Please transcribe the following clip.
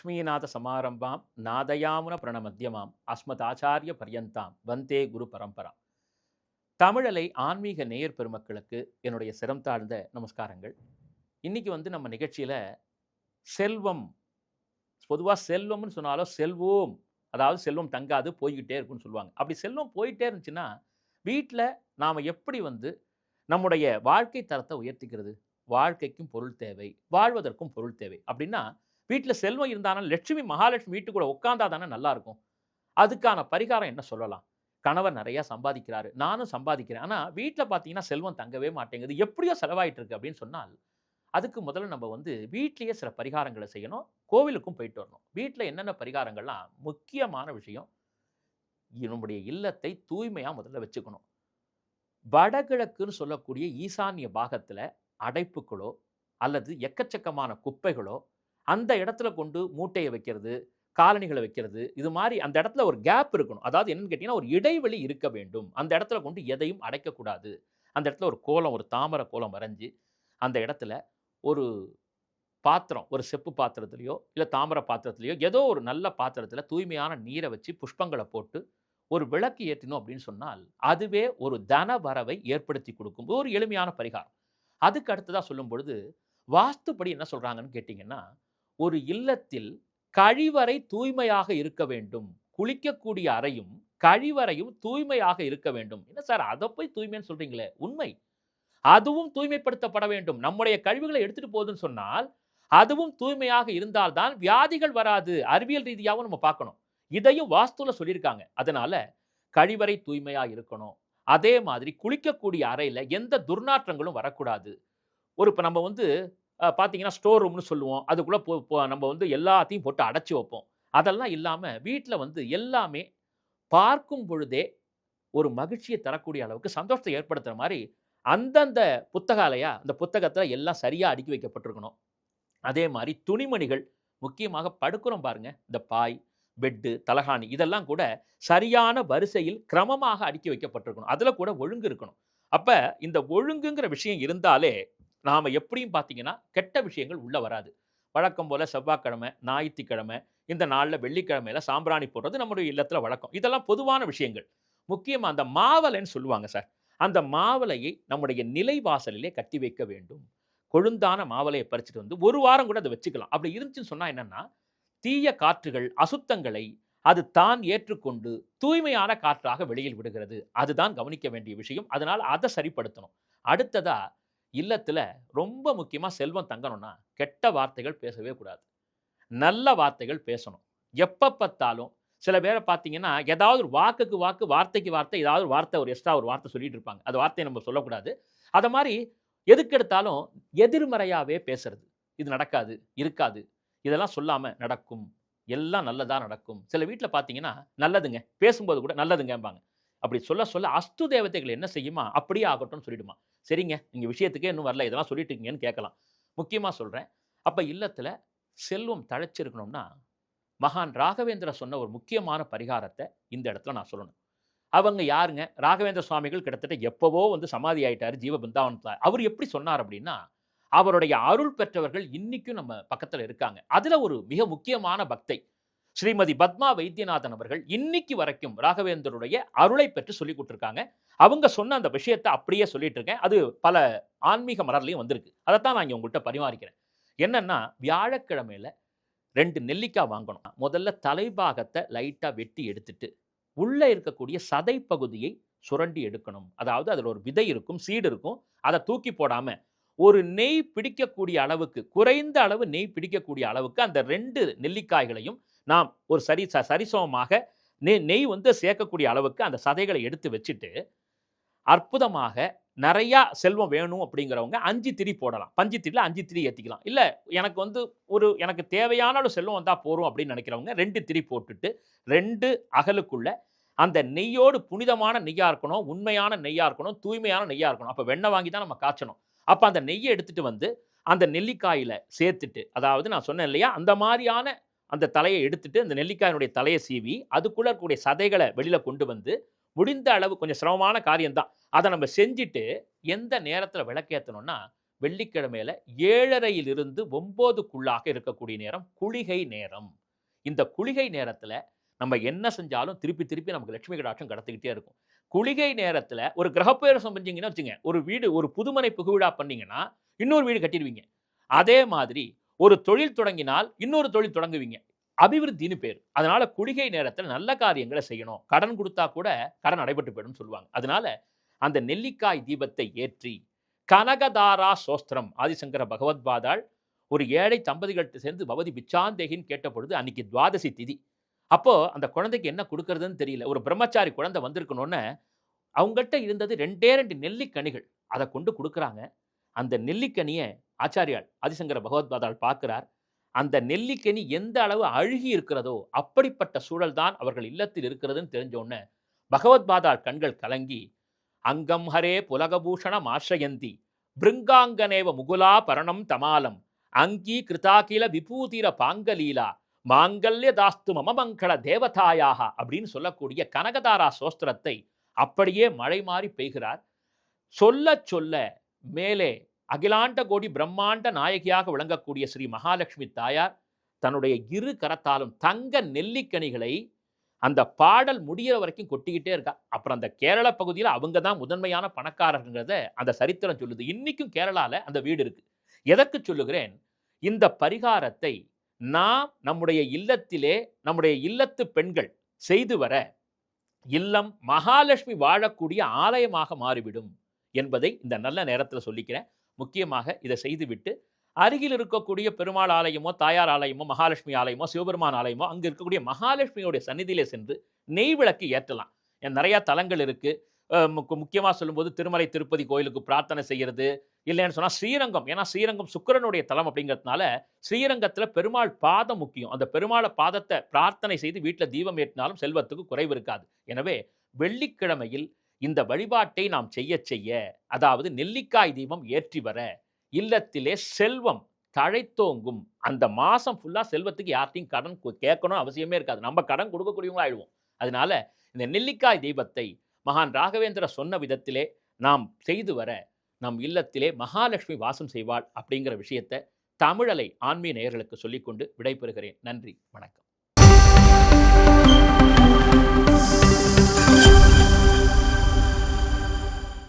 லக்ஷ்மீநாத சமாரம்பாம் நாதயாமுன பிரணமத்தியமாம் அஸ்மதாச்சாரிய பர்யந்தாம் வந்தே குரு பரம்பரா. தமிழலை ஆன்மீக நேயர் பெருமக்களுக்கு என்னுடைய சிரம் தாழ்ந்த நமஸ்காரங்கள். இன்றைக்கி வந்து நம்ம நிகழ்ச்சியில் செல்வம் பொதுவாக செல்வம்னு சொன்னாலும் செல்வோம் அதாவது செல்வம் தங்காது போய்கிட்டே இருக்குன்னு சொல்லுவாங்க. அப்படி செல்வம் போயிட்டே இருந்துச்சுன்னா வீட்டில் நாம் எப்படி வந்து நம்முடைய வாழ்க்கை தரத்தை உயர்த்திக்கிறது? வாழ்க்கைக்கும் பொருள் தேவை வாழ்வதற்கும் பொருள் தேவை. அப்படின்னா வீட்டில் செல்வம் இருந்தாலும் லட்சுமி மகாலட்சுமி வீட்டுக்குள்ள உட்காந்தா தானே நல்லா இருக்கும் அதுக்கான பரிகாரம் என்ன சொல்லலாம்? கணவர் நிறையா சம்பாதிக்கிறாரு. நானும் சம்பாதிக்கிறேன். ஆனால் வீட்டில் பார்த்தீங்கன்னா செல்வம் தங்கவே மாட்டேங்குது. எப்படியோ செலவாயிட்டு இருக்கு அப்படின்னு சொன்னால் அதுக்கு முதல்ல நம்ம வந்து வீட்லேயே சில பரிகாரங்களை செய்யணும். கோவிலுக்கும் போயிட்டு வரணும். வீட்டில் என்னென்ன பரிகாரங்கள்லாம் முக்கியமான விஷயம் நம்முடைய இல்லத்தை தூய்மையாக முதல்ல வச்சுக்கணும். வடகிழக்குன்னு சொல்லக்கூடிய ஈசான்ய பாகத்தில் அடைப்புகளோ அல்லது எக்கச்சக்கமான குப்பைகளோ அந்த இடத்துல கொண்டு மூட்டையை வைக்கிறது காலணிகளை வைக்கிறது இது மாதிரி அந்த இடத்துல ஒரு கேப் இருக்கணும். அதாவது என்னன்னு கேட்டிங்கன்னா ஒரு இடைவெளி இருக்க வேண்டும். அந்த இடத்துல கொண்டு எதையும் அடைக்கக்கூடாது. அந்த இடத்துல ஒரு கோலம் ஒரு தாமரை கோலம் வரைஞ்சி அந்த இடத்துல ஒரு பாத்திரம் ஒரு செப்பு பாத்திரத்துலையோ இல்லை தாமரை பாத்திரத்துலையோ ஏதோ ஒரு நல்ல பாத்திரத்தில் தூய்மையான நீரை வச்சு புஷ்பங்களை போட்டு ஒரு விளக்கு ஏற்றினோம் அப்படின்னு சொன்னால் அதுவே ஒரு தன வரவை ஏற்படுத்தி கொடுக்கும். ஒரு எளிமையான பரிகாரம். அதுக்கு அடுத்ததாக சொல்லும் பொழுது வாஸ்துப்படி என்ன சொல்கிறாங்கன்னு கேட்டிங்கன்னா ஒரு இல்லத்தில் கழிவறை தூய்மையாக இருக்க வேண்டும். குளிக்கக்கூடிய அறையும் கழிவறையும் தூய்மையாக இருக்க வேண்டும். என்ன சார் அதை போய் தூய்மைன்னு சொல்றீங்களே? உண்மை. அதுவும் தூய்மைப்படுத்தப்பட வேண்டும். நம்முடைய கழிவுகளை எடுத்துட்டு போகுதுன்னு சொன்னால் அதுவும் தூய்மையாக இருந்தால்தான் வியாதிகள் வராது. அறிவியல் ரீதியாகவும் நம்ம பார்க்கணும். இதையும் வாஸ்துல சொல்லியிருக்காங்க. அதனால கழிவறை தூய்மையா இருக்கணும். அதே மாதிரி குளிக்கக்கூடிய அறையில் எந்த துர்நாற்றங்களும் வரக்கூடாது. ஒரு இப்போ நம்ம வந்து பார்த்தீங்கன்னா ஸ்டோர் ரூம்னு சொல்லுவோம். அதுக்குள்ளே போ நம்ம வந்து எல்லாத்தையும் போட்டு அடைச்சி வைப்போம். அதெல்லாம் இல்லாமல் வீட்டில் வந்து எல்லாமே பார்க்கும் பொழுதே ஒரு மகிழ்ச்சியை தரக்கூடிய அளவுக்கு சந்தோஷத்தை ஏற்படுத்துகிற மாதிரி அந்தந்த புத்தகாலயா அந்த புத்தகத்தில் எல்லாம் சரியாக அடுக்கி வைக்கப்பட்டிருக்கணும். அதே மாதிரி துணிமணிகள் முக்கியமாக படுக்கிறோம் பாருங்க. இந்த பாய் பெட்டு தலகாணி இதெல்லாம் கூட சரியான வரிசையில் கிரமமாக அடுக்கி வைக்கப்பட்டிருக்கணும். அதில் கூட ஒழுங்கு இருக்கணும். அப்போ இந்த ஒழுங்குங்கிற விஷயம் இருந்தாலே நாம் எப்படியும் பார்த்தீங்கன்னா கெட்ட விஷயங்கள் உள்ளே வராது. வழக்கம் போல் செவ்வாய்க்கிழமை ஞாயிற்றுக்கிழமை இந்த நாளில் வெள்ளிக்கிழமையில் சாம்பிராணி போடுறது நம்முடைய இல்லத்தில் வழக்கம். இதெல்லாம் பொதுவான விஷயங்கள். முக்கியமாக அந்த மாவலைன்னு சொல்லுவாங்க சார். அந்த மாவலையை நம்முடைய நிலைவாசலிலே கட்டி வைக்க வேண்டும். கொழுந்தான மாவலையை பறிச்சுட்டு வந்து ஒரு வாரம் கூட அதை வச்சுக்கலாம். அப்படி இருந்துச்சுன்னு சொன்னால் என்னென்னா தீய காற்றுகள் அசுத்தங்களை அது தான் ஏற்றுக்கொண்டு தூய்மையான காற்றாக வெளியில் விடுகிறது. அதுதான் கவனிக்க வேண்டிய விஷயம். அதனால் அதை சரிப்படுத்தணும். அடுத்ததாக இல்லத்தில் ரொம்ப முக்கியமாக செல்வம் தங்கணும்னா கெட்ட வார்த்தைகள் பேசவே கூடாது. நல்ல வார்த்தைகள் பேசணும். எப்போ பார்த்தாலும் சில பேரை பார்த்தீங்கன்னா ஏதாவது ஒரு வாக்குக்கு வாக்கு வார்த்தைக்கு வார்த்தை ஏதாவது ஒரு வார்த்தை ஒரு எக்ஸ்ட்ரா ஒரு வார்த்தை சொல்லிட்டு இருப்பாங்க. அந்த வார்த்தையை நம்ம சொல்லக்கூடாது. அதை மாதிரி எதுக்கு எடுத்தாலும் எதிர்மறையாகவே பேசுறது. இது நடக்காது இருக்காது. இதெல்லாம் சொல்லாமல் நடக்கும். எல்லாம் நல்லதாக நடக்கும். சில வீட்டில் பார்த்தீங்கன்னா நல்லதுங்க. பேசும்போது கூட நல்லதுங்கம்பாங்க. அப்படி சொல்ல சொல்ல அஸ்து தேவதைகள் என்ன செய்யுமா? அப்படியே ஆகட்டும்னு சொல்லிடுமா. சரிங்க நீங்கள் விஷயத்துக்கே இன்னும் வரல இதெல்லாம் சொல்லிட்டு இருக்கீங்கன்னு கேட்கலாம். முக்கியமாக சொல்கிறேன் அப்போ இல்லத்தில் செல்வம் தழைச்சிருக்கணும்னா மகான் ராகவேந்திர சொன்ன ஒரு முக்கியமான பரிகாரத்தை இந்த இடத்துல நான் சொல்லணும். அவங்க யாருங்க? ராகவேந்திர சுவாமிகள் கிட்டத்தட்ட எப்போவோ வந்து சமாதி ஆயிட்டாரு ஜீவ பிருந்தாவனத்தில். அவர் எப்படி சொன்னார் அப்படின்னா அவருடைய அருள் பெற்றவர்கள் இன்றைக்கும் நம்ம பக்கத்தில் இருக்காங்க. அதில் ஒரு மிக முக்கியமான பக்தை ஸ்ரீமதி பத்மா வைத்தியநாதன் அவர்கள் இன்னைக்கு வரைக்கும் ராகவேந்தருடைய அருளை பெற்று சொல்லி கொடுத்துருக்காங்க. அவங்க சொன்ன அந்த விஷயத்தை அப்படியே சொல்லிட்டு இருக்கேன். அது பல ஆன்மீக மலர்லையும் வந்திருக்கு. அதைத்தான் நான் இங்கே உங்கள்கிட்ட பரிமாறிக்கிறேன். என்னன்னா வியாழக்கிழமையில ரெண்டு நெல்லிக்காய் வாங்கணும். முதல்ல தலைபாகத்தை லைட்டாக வெட்டி எடுத்துட்டு உள்ளே இருக்கக்கூடிய சதை பகுதியை சுரண்டி எடுக்கணும். அதாவது அதில் ஒரு விதை இருக்கும் சீடு இருக்கும் அதை தூக்கி போடாமல் ஒரு நெய் பிடிக்கக்கூடிய அளவுக்கு குறைந்த அளவு நெய் பிடிக்கக்கூடிய அளவுக்கு அந்த ரெண்டு நெல்லிக்காய்களையும் நாம் ஒரு சரி ச சரிசமமாக நெய் நெய் வந்து சேர்க்கக்கூடிய அளவுக்கு அந்த சதைகளை எடுத்து வச்சுட்டு அற்புதமாக நிறையா செல்வம் வேணும் அப்படிங்கிறவங்க அஞ்சு திரி போடலாம். பஞ்சு திரியில் அஞ்சு திரி ஏற்றிக்கலாம் இல்லை எனக்கு வந்து ஒரு எனக்கு தேவையான ஒரு செல்வம் வந்தால் போகிறோம் அப்படின்னு நினைக்கிறவங்க ரெண்டு திரி போட்டுட்டு ரெண்டு அகலுக்குள்ள அந்த நெய்யோடு புனிதமான நெய்யாக இருக்கணும் உண்மையான நெய்யாக இருக்கணும் தூய்மையான நெய்யாக இருக்கணும். அப்போ வெண்ணெய் வாங்கி தான் நம்ம காய்ச்சணும். அப்போ அந்த நெய்யை எடுத்துகிட்டு வந்து அந்த நெல்லிக்காயில் சேர்த்துட்டு அதாவது நான் சொன்னேன் இல்லையா அந்த மாதிரியான அந்த தலையை எடுத்துட்டு அந்த நெல்லிக்காயினுடைய தலையை சீவி அதுக்குள்ளே இருக்கக்கூடிய சதைகளை வெளியில் கொண்டு வந்து முடிந்த அளவு கொஞ்சம் சிரமமான காரியம்தான். அதை நம்ம செஞ்சுட்டு எந்த நேரத்தில் விளக்கேற்றணும்னா வெள்ளிக்கிழமையில ஏழரையிலிருந்து ஒம்போதுக்குள்ளாக இருக்கக்கூடிய நேரம் குளிகை நேரம். இந்த குளிகை நேரத்தில் நம்ம என்ன செஞ்சாலும் திருப்பி திருப்பி நமக்கு லட்சுமி கடாட்சம் கடத்திக்கிட்டே இருக்கும். குளிகை நேரத்தில் ஒரு கிரகப்பிரவேசம் செஞ்சீங்கன்னா வச்சுங்க ஒரு வீடு ஒரு புதுமனை புகுவிழா பண்ணிங்கன்னா இன்னொரு வீடு கட்டிடுவீங்க. அதே மாதிரி ஒரு தொழில் தொடங்கினால் இன்னொரு தொழில் தொடங்குவீங்க. அபிவிருத்தின்னு பேர். அதனால குளிகை நேரத்தில் நல்ல காரியங்களை செய்யணும். கடன் கொடுத்தா கூட கடன் நடைபெற்று போயிடும் சொல்லுவாங்க. அதனால அந்த நெல்லிக்காய் தீபத்தை ஏற்றி கனகதாரா சோஸ்திரம் ஆதிசங்கர பகவத்பாதாள் ஒரு ஏழை தம்பதிகள்கிட்ட சேர்ந்து பவதி பிச்சாந்தேகின்னு கேட்ட பொழுது அன்னைக்கு துவாதசி திதி. அப்போது அந்த குழந்தைக்கு என்ன கொடுக்கறதுன்னு தெரியல. ஒரு பிரம்மச்சாரி குழந்தை வந்திருக்கணும்னு அவங்கள்ட்ட இருந்தது ரெண்டே ரெண்டு நெல்லிக்கனிகள். அதை கொண்டு கொடுக்குறாங்க. அந்த நெல்லிக்கனியை ஆச்சாரியால் ஆதிசங்கர பகவத்பாதால் பார்க்கிறார் அந்த நெல்லிக்கனி எந்த அளவு அழுகி இருக்கிறதோ அப்படிப்பட்ட சூழல் தான் அவர்கள் இல்லத்தில் இருக்கிறதுன்னு தெரிஞ்சோன்ன பகவத்பாதால் பகவத்பாதாள் கண்கள் கலங்கி அங்கம் ஹரே புலகபூஷணம் ஆශ්‍රயந்தி பிருங்காங்கனேவ முகுலா பரணம் தமாலம் அங்கி கிருதாகில விபூதிர பாங்கலீலா மாங்கல்ய தாஸ்து மமமங்கள தேவதாயாக அப்படின்னு சொல்லக்கூடிய கனகதாரா சோஸ்திரத்தை அப்படியே மழை மாறி பெய்கிறார். சொல்ல சொல்ல மேலே அகிலாண்ட கோடி பிரம்மாண்ட நாயகியாக விளங்கக்கூடிய ஸ்ரீ மகாலட்சுமி தாயார் தன்னுடைய இரு கரத்தாலும் தங்க நெல்லிக்கனிகளை அந்த பாடல் முடியிற வரைக்கும் கொட்டிக்கிட்டே இருக்கா. அப்புறம் அந்த கேரள பகுதியில் அவங்க தான் முதன்மையான பணக்காரங்கிறத அந்த சரித்திரம் சொல்லுது. இன்றைக்கும் கேரளாவில் அந்த வீடு இருக்குது எதற்கு சொல்லுகிறேன்? இந்த பரிகாரத்தை நாம் நம்முடைய இல்லத்திலே நம்முடைய இல்லத்து பெண்கள் செய்து வர இல்லம் மகாலட்சுமி வாழக்கூடிய ஆலயமாக மாறிவிடும் என்பதை இந்த நல்ல நேரத்தில் சொல்லிக்கிறேன். முக்கியமாக இதை செய்துவிட்டு அருகில் இருக்கக்கூடிய பெருமாள் ஆலயமோ தாயார் ஆலயமோ மகாலட்சுமி ஆலயமோ சிவபெருமான் ஆலயமோ அங்கே இருக்கக்கூடிய மகாலட்சுமியோடைய சந்நிதியிலே சென்று நெய் விளக்கு ஏற்றலாம். ஏன் நிறையா தலங்கள் இருக்குது முக்கியமாக சொல்லும்போது திருமலை திருப்பதி கோயிலுக்கு பிரார்த்தனை செய்கிறது இல்லைன்னு சொன்னால் ஸ்ரீரங்கம். ஏன்னா ஸ்ரீரங்கம் சுக்கிரனுடைய தலம் அப்படிங்கிறதுனால ஸ்ரீரங்கத்தில் பெருமாள் பாதம் முக்கியம். அந்த பெருமாளை பாதத்தை பிரார்த்தனை செய்து வீட்டில் தீபம் ஏற்றினாலும் செல்வத்துக்கு குறைவு இருக்காது. எனவே வெள்ளிக்கிழமையில் இந்த வழிபாட்டை நாம் செய்ய செய்ய அதாவது நெல்லிக்காய் தீபம் ஏற்றி வர இல்லத்திலே செல்வம் தழைத்தோங்கும் அந்த மாதம் ஃபுல்லாக செல்வத்துக்கு யார்ட்டையும் கடன் கேட்கணும் அவசியமே இருக்காது. நம்ம கடன் கொடுக்கக்கூடியவங்க ஆயிடுவோம் அதனால இந்த நெல்லிக்காய் தீபத்தை மகான் ராகவேந்திர சொன்ன விதத்திலே நாம் செய்து வர நம் இல்லத்திலே மகாலட்சுமி வாசம் செய்வாள் அப்படிங்கிற விஷயத்தை தமிழலை ஆன்மீக நேயர்களுக்கு சொல்லிக்கொண்டு விடைபெறுகிறேன். நன்றி. வணக்கம்.